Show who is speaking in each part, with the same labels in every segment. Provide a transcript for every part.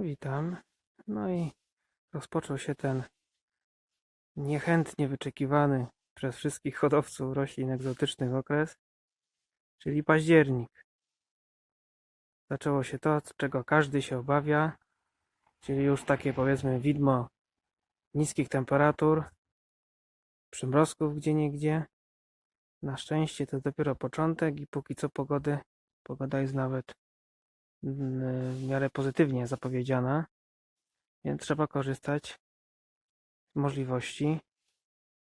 Speaker 1: Witam. No i rozpoczął się ten niechętnie wyczekiwany przez wszystkich hodowców roślin egzotycznych okres, czyli październik. Zaczęło się to, czego każdy się obawia, czyli już takie powiedzmy widmo niskich temperatur, przymrozków gdzieniegdzie. Na szczęście to dopiero początek i póki co pogody, pogoda jest nawet w miarę pozytywnie zapowiedziana, więc trzeba korzystać z możliwości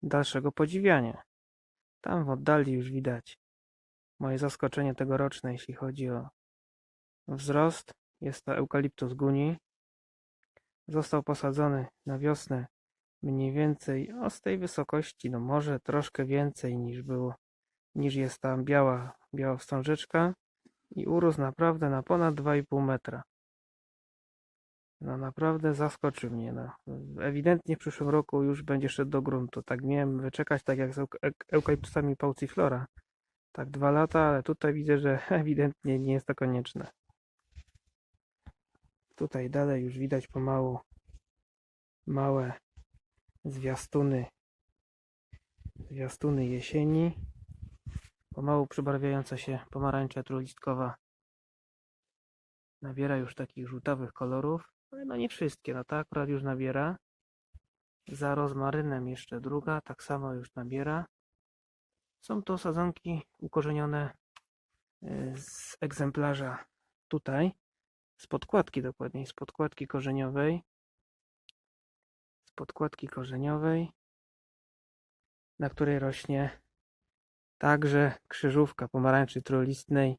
Speaker 1: dalszego podziwiania. Tam w oddali już widać moje zaskoczenie tegoroczne, jeśli chodzi o wzrost. Jest to eukaliptus guni. Został posadzony na wiosnę mniej więcej o z tej wysokości, no może troszkę więcej niż było, niż jest tam biała, biała wstążeczka i urósł naprawdę na ponad 2,5 metra. No naprawdę zaskoczył mnie. No. Ewidentnie w przyszłym roku już będzie szedł do gruntu. Tak miałem wyczekać, tak jak z euk- eukaliptusami pauciflora. Tak dwa lata, ale tutaj widzę, że ewidentnie nie jest to konieczne. Tutaj dalej już widać pomału małe zwiastuny zwiastuny jesieni. Pomału przybarwiająca się pomarańcza trulistkowa nabiera już takich żółtawych kolorów, ale no nie wszystkie, no ta akurat już nabiera. Za rozmarynem jeszcze druga, tak samo już nabiera. Są to sadzonki ukorzenione y, z egzemplarza tutaj, z podkładki dokładniej, z podkładki korzeniowej. Z podkładki korzeniowej, na której rośnie także krzyżówka pomarańczy trolistnej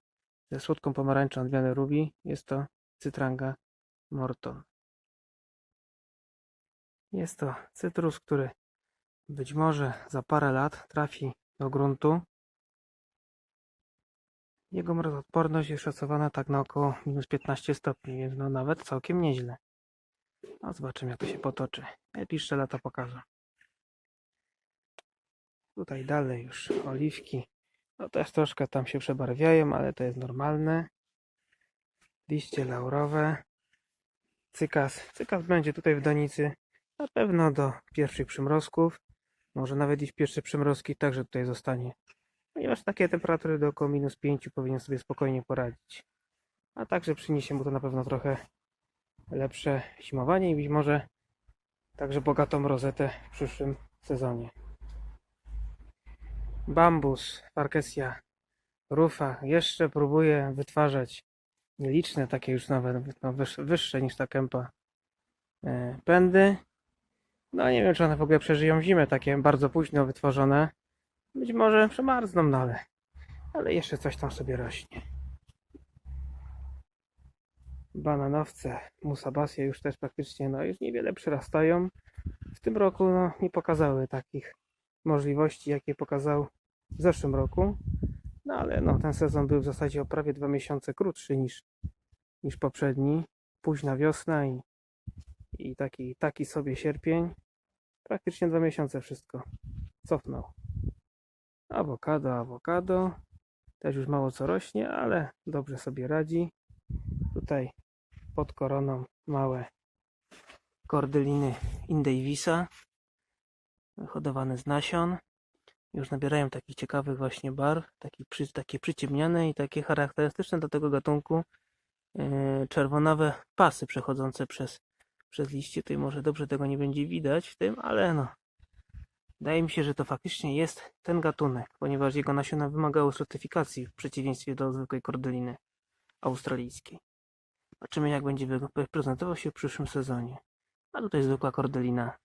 Speaker 1: ze słodką pomarańczą odmiany Ruby. Jest to cytranga Morton. Jest to cytrus, który być może za parę lat trafi do gruntu. Jego mrozoodporność jest szacowana tak na około minus 15 stopni, więc no nawet całkiem nieźle. No zobaczymy jak to się potoczy. Najbliższe lata pokażą. Tutaj dalej już oliwki. No też troszkę tam się przebarwiają, ale to jest normalne. Liście laurowe. Cykas. Cykas będzie tutaj w donicy na pewno do pierwszych przymrozków. Może nawet i w pierwsze przymrozki także tutaj zostanie. Ponieważ takie temperatury do około minus 5 powinien sobie spokojnie poradzić. A także przyniesie mu to na pewno trochę lepsze zimowanie i być może także bogatą rozetę w przyszłym sezonie. Bambus, Farkesia, Rufa jeszcze próbuje wytwarzać nieliczne, takie już nawet no, wyż, wyższe niż ta kępa e, pędy. No nie wiem, czy one w ogóle przeżyją zimę, takie bardzo późno wytworzone. Być może przemarzną, no ale, ale jeszcze coś tam sobie rośnie. Bananowce, musabasie już też praktycznie, no już niewiele przyrastają. W tym roku no, nie pokazały takich możliwości, jakie pokazał w zeszłym roku. No ale no, ten sezon był w zasadzie o prawie dwa miesiące krótszy niż, niż poprzedni. Późna wiosna i, i taki, taki sobie sierpień. Praktycznie dwa miesiące wszystko cofnął. Awokado, awokado. Też już mało co rośnie, ale dobrze sobie radzi. Tutaj pod koroną małe kordyliny Indavisa hodowane z nasion. Już nabierają takich ciekawych właśnie barw, takie, przy, takie przyciemniane i takie charakterystyczne dla tego gatunku yy, czerwonawe pasy przechodzące przez, przez liście. Tutaj może dobrze tego nie będzie widać w tym, ale no. Wydaje mi się, że to faktycznie jest ten gatunek, ponieważ jego nasiona wymagały certyfikacji w przeciwieństwie do zwykłej kordyliny australijskiej. Zobaczymy jak będzie prezentował się w przyszłym sezonie. A tutaj zwykła kordylina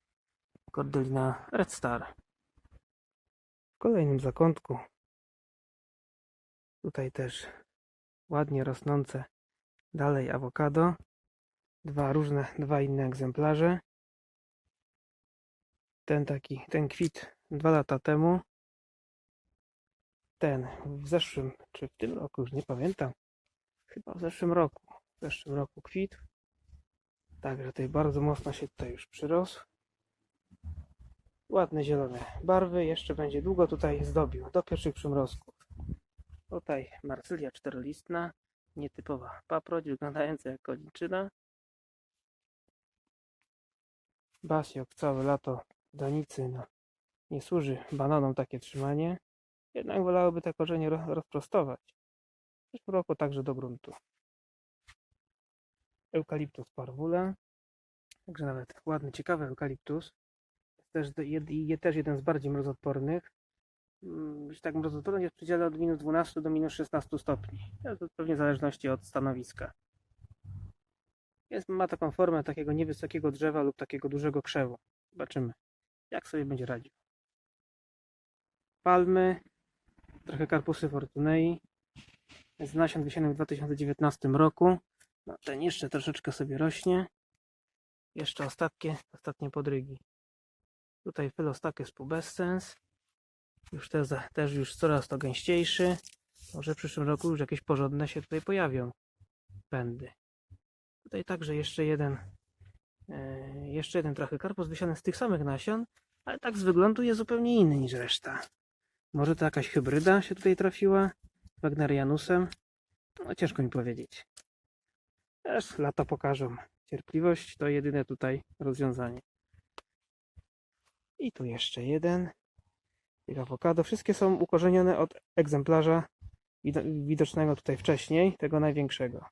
Speaker 1: Kordelina Red Star. Kolejnym zakątku tutaj też ładnie rosnące dalej awokado. Dwa różne, dwa inne egzemplarze. Ten taki, ten kwit dwa lata temu. Ten w zeszłym, czy w tym roku, już nie pamiętam. Chyba w zeszłym roku. W zeszłym roku kwit. Także tutaj bardzo mocno się tutaj już przyrosł. Ładne zielone barwy. Jeszcze będzie długo tutaj zdobił. Do pierwszych przymrozków. Tutaj marsylia czterolistna. Nietypowa paproć, wyglądająca jak koniczyna. Basiok całe lato w danicy no, nie służy bananom takie trzymanie. Jednak wolałyby te korzenie ro- rozprostować. W przyszłym roku także do gruntu. Eukaliptus parvula. Także nawet ładny, ciekawy eukaliptus. Też, jed, je, też jeden z bardziej mrozodpornych. Mm, Jeśli tak mrozodporny jest w od minus 12 do minus 16 stopni. To pewnie w zależności od stanowiska. Jest, ma taką formę takiego niewysokiego drzewa lub takiego dużego krzewu. Zobaczymy, jak sobie będzie radził. Palmy, trochę karpusy fortunei. Z nasion wysianych w 2019 roku. No, ten jeszcze troszeczkę sobie rośnie. Jeszcze ostatnie, ostatnie podrygi. Tutaj Philostachys pubescens. Już też, też już coraz to gęściejszy. Może w przyszłym roku już jakieś porządne się tutaj pojawią pędy. Tutaj także jeszcze jeden, e, jeszcze jeden trochę karpus wysiany z tych samych nasion, ale tak z wyglądu jest zupełnie inny niż reszta. Może to jakaś hybryda się tutaj trafiła z Wagnerianusem? No ciężko mi powiedzieć. Też lata pokażą. Cierpliwość to jedyne tutaj rozwiązanie. I tu jeszcze jeden. Tych awokado. Wszystkie są ukorzenione od egzemplarza wido- widocznego tutaj wcześniej, tego największego.